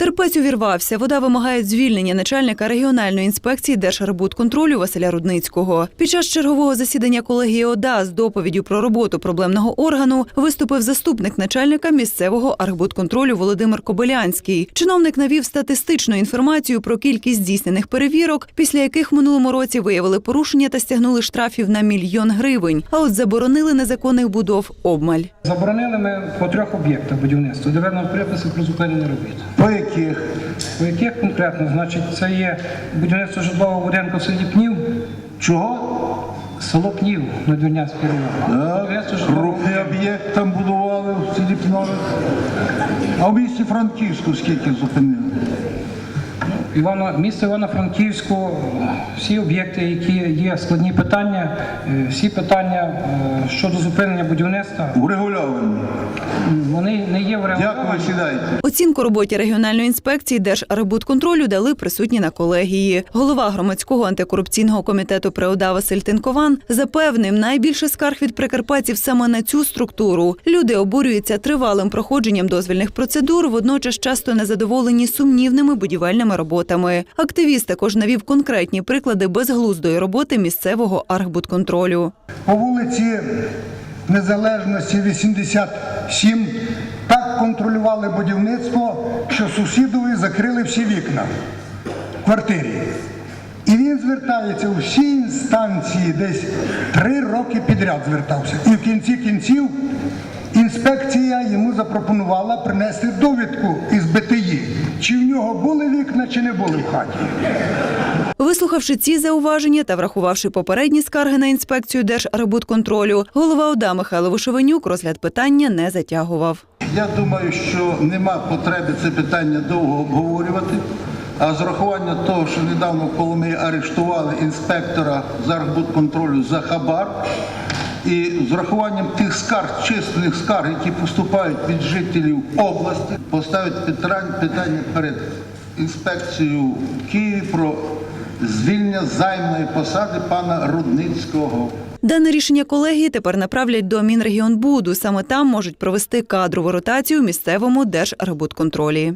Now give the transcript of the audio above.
Тер Терпець увірвався. Вода вимагає звільнення начальника регіональної інспекції Держарбудконтролю Василя Рудницького. Під час чергового засідання колегії ОДА з доповіддю про роботу проблемного органу виступив заступник начальника місцевого архбудконтролю Володимир Кобилянський. Чиновник навів статистичну інформацію про кількість здійснених перевірок, після яких в минулому році виявили порушення та стягнули штрафів на мільйон гривень. А от заборонили незаконних будов обмаль. Заборонили ми по трьох об'єктах будівництва, де видно приписи про зупинення робіт. По яких? По яких конкретно? Значить, це є будівництво житлового будинку в селі Пнів, Чого? село Пнів на Двірнянській районі. Крупний об'єкт там будували в селі Пнове. А в місті Франківську скільки зупинили? Івано, місто Івано-Франківську, всі об'єкти, які є складні питання, е, всі питання е, щодо зупинення будівництва, Врегульовані. Сідайте. Оцінку роботі регіональної інспекції Держарбудконтролю дали присутні на колегії. Голова громадського антикорупційного комітету при ОДА Василь Тинкован запевнив, найбільше скарг від прикарпатців саме на цю структуру. Люди обурюються тривалим проходженням дозвільних процедур, водночас часто незадоволені сумнівними будівельними роботами. Активіст також навів конкретні приклади безглуздої роботи місцевого архбудконтролю. по вулиці Незалежності 87 так контролювали будівництво, що сусідові закрили всі вікна в квартирі. І він звертається у всі інстанції, десь три роки підряд звертався. І в кінці кінців інспекція йому запропонувала принести довідку із БТІ, чи в нього були вікна, чи не були в хаті. Вислухавши ці зауваження та врахувавши попередні скарги на інспекцію Держарбудконтролю, голова ОДА Михайло Вишевенюк розгляд питання не затягував. Я думаю, що нема потреби це питання довго обговорювати. А з урахування того, що недавно в Коломиї арештували інспектора з архбудконтролю за хабар, і з урахуванням тих скарг, численних скарг, які поступають від жителів області, поставить питання перед інспекцією в Києві про звільнення займної посади пана Рудницького. Дане рішення колегії тепер направлять до Мінрегіонбуду. Саме там можуть провести кадрову ротацію місцевому Держарбудконтролі.